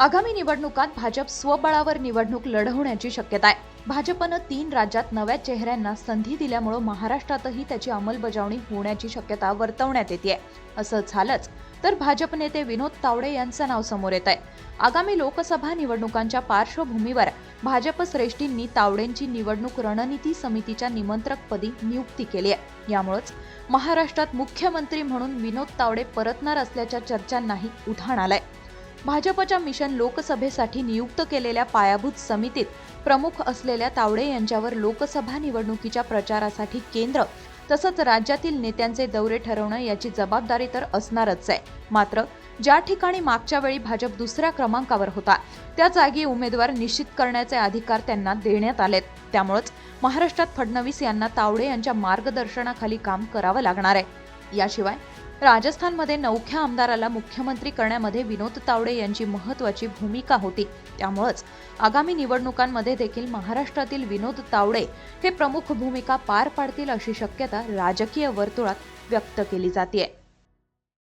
आगामी निवडणुकात भाजप स्वबळावर निवडणूक लढवण्याची शक्यता आहे भाजपनं तीन राज्यात नव्या चेहऱ्यांना संधी दिल्यामुळं महाराष्ट्रातही त्याची अंमलबजावणी होण्याची शक्यता वर्तवण्यात येते असं झालंच तर भाजप नेते विनोद तावडे यांचं नाव समोर येत आहे आगामी लोकसभा निवडणुकांच्या पार्श्वभूमीवर भाजप श्रेष्ठींनी तावडेंची निवडणूक रणनीती समितीच्या निमंत्रकपदी नियुक्ती केली आहे यामुळेच महाराष्ट्रात मुख्यमंत्री म्हणून विनोद तावडे परतणार असल्याच्या चर्चांनाही उधाण आलंय. भाजपच्या मिशन लोकसभेसाठी नियुक्त केलेल्या पायाभूत समितीत प्रमुख असलेल्या तावडे यांच्यावर लोकसभा निवडणुकीच्या प्रचारासाठी केंद्र तसंच राज्यातील नेत्यांचे दौरे ठरवणं याची जबाबदारी तर असणारच आहे. मात्र ज्या ठिकाणी मागच्या वेळी भाजप दुसऱ्या क्रमांकावर होता त्या जागी उमेदवार निश्चित करण्याचे अधिकार त्यांना देण्यात आलेत. त्यामुळेच महाराष्ट्रात फडणवीस यांना तावडे यांच्या मार्गदर्शनाखाली काम करावं लागणार आहे. याशिवाय राजस्थानमध्ये नवख्या आमदाराला मुख्यमंत्री करण्यामध्ये विनोद तावडे यांची महत्वाची भूमिका होती. त्यामुळंच आगामी निवडणुकांमध्ये देखील महाराष्ट्रातील विनोद तावडे हे प्रमुख भूमिका पार पाडतील अशी शक्यता राजकीय वर्तुळात व्यक्त केली जाते